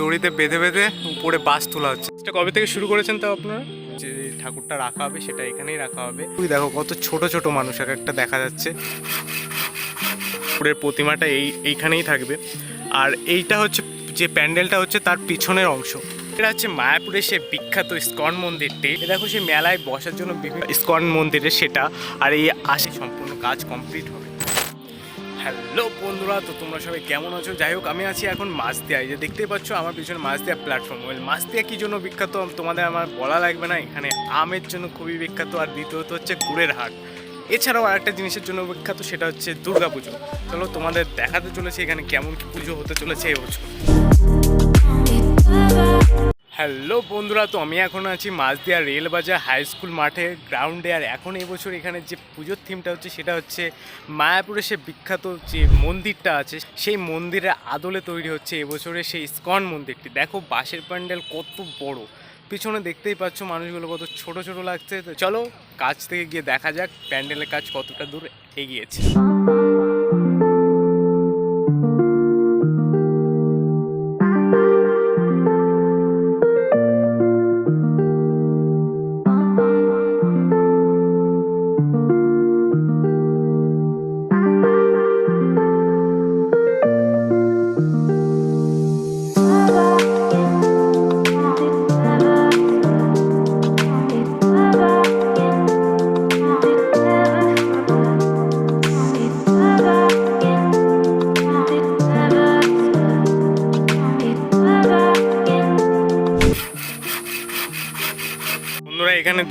দড়িতে বেঁধে বেঁধে উপরে বাস তোলা হচ্ছে। এটা কবে থেকে শুরু করেছেন তাও আপনারা? যে ঠাকুরটা রাখা হবে সেটা এখানেই রাখা হবে। তুই দেখো কত ছোট ছোট মানুষ এক একটা দেখা যাচ্ছে। ঠাকুরের প্রতিমাটা এই এইখানেই থাকবে। আর এইটা হচ্ছে যে প্যান্ডেলটা হচ্ছে তার পিছনের অংশ। এটা হচ্ছে মায়াপুরের সে বিখ্যাত ইস্কন মন্দিরটি। দেখো সে মেলায় বসার জন্য বিভিন্ন ইস্কন মন্দিরে সেটা আর এই আসে সম্পূর্ণ কাজ কমপ্লিট হবে। হ্যালো বন্ধুরা, তো তোমরা সবাই কেমন আছো? যাই হোক, আমি আছি এখন মাছদিয়া। এই যে দেখতেই পাচ্ছ, আমার পিছনে মাছদিয়া প্ল্যাটফর্ম ওয়েল মাছদিয়া কী জন্য বিখ্যাত? তোমাদের আমার বলা লাগবে না। এখানে আমের জন্য খুবই বিখ্যাত, আর দ্বিতীয়ত হচ্ছে গুড়ের হাট। এছাড়াও আরেকটা জিনিসের জন্য বিখ্যাত, সেটা হচ্ছে দুর্গা পুজো চলো, তোমাদের দেখাতে চলেছে এখানে কেমন কী পুজো হতে চলেছে এবছর হ্যালো বন্ধুরা, তো আমি এখন আছি মাঝদিয়া রেলবাজার হাই স্কুল মাঠে। গ্রাউন্ডে আর এখন এই বছর এখানে যে পুজোর থিমটা হচ্ছে সেটা হচ্ছে মায়াপুরে সে বিখ্যাত যে মন্দিরটা আছে, সেই মন্দিরের আদলে তৈরি হচ্ছে এবছরে সেই ইস্কন মন্দিরটি। দেখো বাঁশের প্যান্ডেল কত বড়। পিছনে দেখতেই পাচ্ছ মানুষগুলো কত ছোট ছোট লাগছে। তো চলো, কাছ থেকে গিয়ে দেখা যাক প্যান্ডেলের কাজ কতটা দূর এগিয়েছে।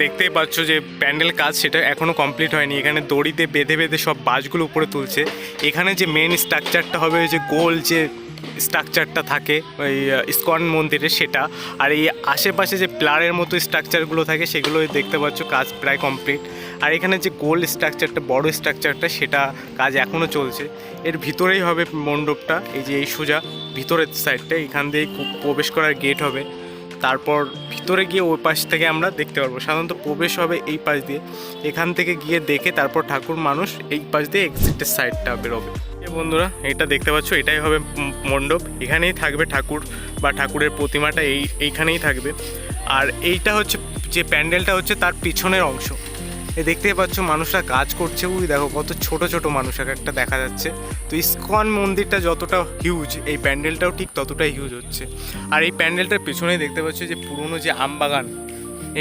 দেখতেই পাচ্ছ যে প্যান্ডেল কাজ সেটা এখনও কমপ্লিট হয়নি। এখানে দড়িতে বেঁধে বেঁধে সব বাসগুলো উপরে তুলছে। এখানে যে মেন স্ট্রাকচারটা হবে যে গোল যে স্ট্রাকচারটা থাকে, ওই ইস্কন মন্দিরে সেটা। আর এই আশেপাশে যে প্লারের মতো স্ট্রাকচারগুলো থাকে, সেগুলো দেখতে পাচ্ছ কাজ প্রায় কমপ্লিট। আর এখানে যে গোল স্ট্রাকচারটা বড় স্ট্রাকচারটা সেটা কাজ এখনও চলছে। এর ভিতরেই হবে মণ্ডপটা, এই যে এই সোজা ভিতরের সাইডটা এখান দিয়ে প্রবেশ করার গেট হবে। তারপর ভিতরে গিয়ে ওই পাশ থেকে আমরা দেখতে পারব। সাধারণত প্রবেশ হবে এই পাশ দিয়ে। এখান থেকে গিয়ে দেখে তারপর ঠাকুর মানুষ এই পাশ দিয়ে এক্সিটের সাইডটা বেরোবে। বন্ধুরা, এটা দেখতে পাচ্ছ, এটাই হবে মণ্ডপ। এখানেই থাকবে ঠাকুর বা ঠাকুরের প্রতিমাটা এই, এইখানেই থাকবে। আর এইটা হচ্ছে যে প্যান্ডেলটা হচ্ছে তার পিছনের অংশ। এই দেখতেই পাচ্ছ মানুষরা কাজ করছে। ওই দেখো কত ছোট ছোট মানুষ এক একটা দেখা যাচ্ছে। তো ইস্কন মন্দিরটা যতটা হিউজ এই প্যান্ডেলটাও ঠিক ততটাই হিউজ হচ্ছে। আর এই প্যান্ডেলটার পেছনে দেখতে পাচ্ছ যে পুরনো যে আমবাগান,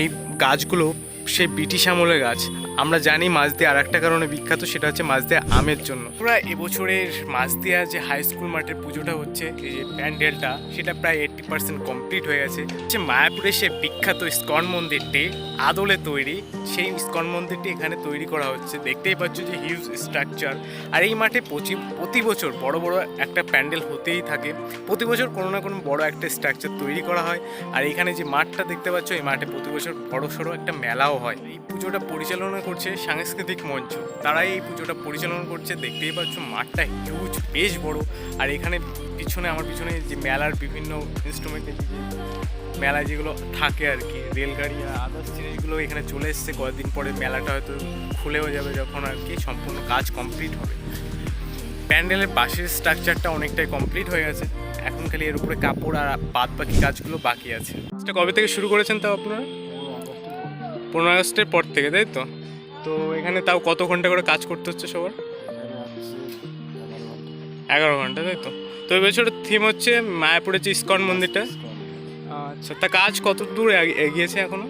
এই গাছগুলো, সে ব্রিটিশ আমলের গাছ। আমরা জানি মাছদিয়া আর একটা কারণে বিখ্যাত, সেটা হচ্ছে মাছদিয়া আমের জন্য। পুরা এবছরের মাছদিয়া যে হাই স্কুল মাঠের পুজোটা হচ্ছে, এই যে প্যান্ডেলটা, সেটা প্রায় এইট্টি পার্সেন্ট কমপ্লিট হয়ে গেছে। হচ্ছে মায়াপুরের সে বিখ্যাত ইস্কন মন্দিরটি আদলে তৈরি, সেই ইস্কন মন্দিরটি এখানে তৈরি করা হচ্ছে। দেখতেই পাচ্ছ যে হিউজ স্ট্রাকচার আর এই মাঠে প্রতি বছর বড় বড় একটা প্যান্ডেল হতেই থাকে। প্রতি বছর কোনো না কোনো বড় একটা স্ট্রাকচার তৈরি করা হয়। আর এখানে যে মাঠটা দেখতে পাচ্ছ, এই মাঠে প্রতি বছর বড় সড়ো একটা মেলাও হয়। এই পুজোটা পরিচালনা করছে সাংস্কৃতিক মঞ্চ। তারাই এই পুজোটা পরিচালনা করছে, দেখতেই পাচ্ছ মাঠটা হিউজ বেশ বড়। আর এখানে পিছনে, আমার পিছনে যে মেলার বিভিন্ন ইনস্ট্রুমেন্টের মেলায় যেগুলো থাকে আর কি, রেলগাড়ি আর আদার্স জিনিসগুলো এখানে চলে এসছে। কয়েকদিন পরে মেলাটা হয়তো খুলেও যাবে যখন আর কি সম্পূর্ণ কাজ কমপ্লিট হবে। প্যান্ডেলের পাশের স্ট্রাকচারটা অনেকটাই কমপ্লিট হয়ে গেছে। এখন খালি এর উপরে কাপড় আর বাদ বাকি কাজগুলো বাকি আছে। এটা কবে থেকে শুরু করেছেন তাও আপনারা? পনেরো আগস্টের পর থেকে, তাই তো? তো এখানে তাও কত ঘণ্টা করে কাজ করতে হচ্ছে সবার? এগারো ঘণ্টা তাই তো? তো এই বছরের থিম হচ্ছে মায়াপুরের যে ইস্কন মন্দিরটা। আচ্ছা। তা কাজ কত দূর এগি- এগিয়েছে এখনও।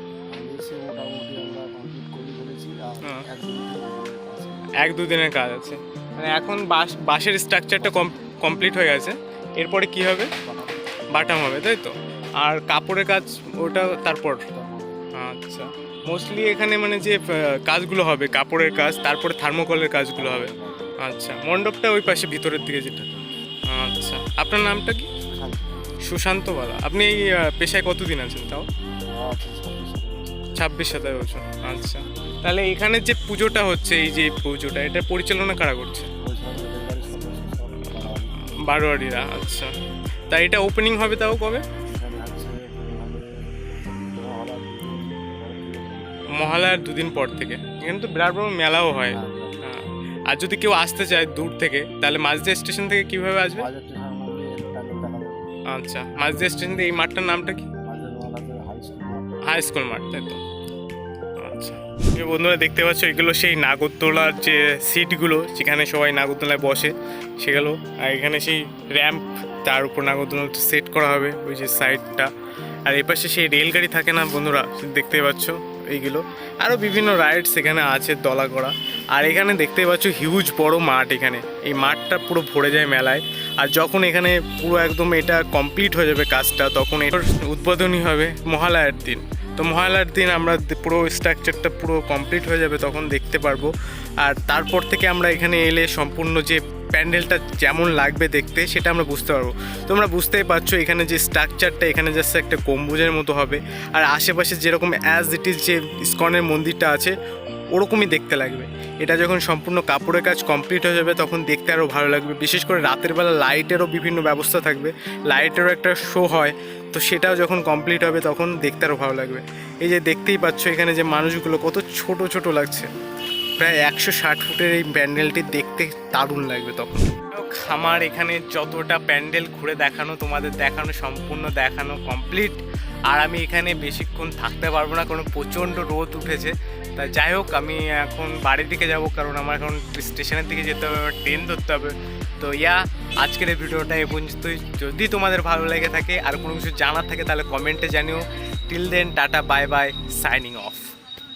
এক দুদিনের কাজ আছে। মানে এখন বাস বাঁশের স্ট্রাকচারটা কমপ্লিট হয়ে গেছে। এরপরে কি হবে? বাটাম। হবে তাই তো? আর কাপড়ের কাজ ওটা তারপর? আচ্ছা। মোস্টলি এখানে মানে যে কাজগুলো হবে কাপড়ের কাজ তারপরে থার্মোকলের কাজগুলো হবে। আচ্ছা মণ্ডপটা ওই পাশে ভিতরের দিকে যেটা। আচ্ছা আপনার নামটা কি? সুশান্ত। বালা। আপনি এই পেশায় কতদিন আছেন তাও? ছাব্বিশ সাতাশ বছর। আচ্ছা তাহলে এখানে যে পুজোটা হচ্ছে এই যে পুজোটা এটা পরিচালনা কারা করছে? বারোয়ারিরা আচ্ছা। তা এটা ওপেনিং হবে তাও কবে? মহালয়ার দুদিন পর থেকে। এখানে তো বিরাট বড় মেলাও হয়। হ্যাঁ। আর যদি কেউ আসতে চায় দূর থেকে তাহলে মাঝদিয়া স্টেশন থেকে কীভাবে আসবে? আচ্ছা মাঝদিয়া স্টেশন থেকে এই মাঠটার নামটা কি? হাই স্কুল মাঠ। তাই তো? আচ্ছা। বন্ধুরা দেখতে পাচ্ছ এগুলো সেই নাগরদোলার যে সিটগুলো যেখানে সবাই নাগরদোলায় বসে সেগুলো। আর এখানে সেই র্যাম্প তার উপর নাগরদোলা সেট করা হবে ওই যে সাইডটা আর এপাশে সেই রেলগাড়ি থাকে না বন্ধুরা দেখতে পাচ্ছ? এইগুলো। আরও বিভিন্ন রাইডস এখানে আছে দলা করা আর এখানে দেখতে পাচ্ছ হিউজ বড় মাঠ এখানে। এই মাঠটা পুরো ভরে যায় মেলায়। আর যখন এখানে পুরো একদম এটা কমপ্লিট হয়ে যাবে কাজটা, তখন এটার উদ্বোধনী হবে মহালয়ার দিন। তো মহালয়ার দিন আমরা পুরো স্ট্রাকচারটা পুরো কমপ্লিট হয়ে যাবে তখন দেখতে পারব। আর তারপর থেকে আমরা এখানে এলে সম্পূর্ণ যে প্যান্ডেলটা যেমন লাগবে দেখতে, সেটা আমরা বুঝতে পারব। তোমরা বুঝতেই পারছ এখানে যে স্ট্রাকচারটা এখানে জাস্ট একটা গম্বুজের মতো হবে। আর আশেপাশে যেরকম অ্যাজ ইট ইজ যে ইস্কনের মন্দিরটা আছে, ওরকমই দেখতে লাগবে। এটা যখন সম্পূর্ণ কাপড়ের কাজ কমপ্লিট হয়ে যাবে, তখন দেখতে আরও ভালো লাগবে। বিশেষ করে রাতের বেলা লাইটেরও বিভিন্ন ব্যবস্থা থাকবে। লাইটেরও একটা শো হয়, তো সেটাও যখন কমপ্লিট হবে, তখন দেখতে আরও ভালো লাগবে। এই যে দেখতেই পাচ্ছ এখানে যে মানুষগুলো, কত ছোট ছোট লাগছে। প্রায় একশো ষাট ফুটের এই প্যান্ডেলটি দেখতে দারুণ লাগবে তখন। আমার এখানে যতটা প্যান্ডেল ঘুরে দেখানো, তোমাদের দেখানো, সম্পূর্ণ দেখানো কমপ্লিট আর আমি এখানে বেশিক্ষণ থাকতে পারব না, কারণ প্রচণ্ড রোদ উঠেছে। তা যাই হোক, আমি এখন বাড়ির দিকে যাব, কারণ আমার এখন স্টেশনের দিকে যেতে হবে, ট্রেন ধরতে হবে। তো ইয়া, আজকের এই ভিডিওটা এ পর্যন্তই। যদি তোমাদের ভালো লেগে থাকে, আর কোনো কিছু জানার থাকে, তাহলে কমেন্টে জানিও। Till then tata bye bye signing off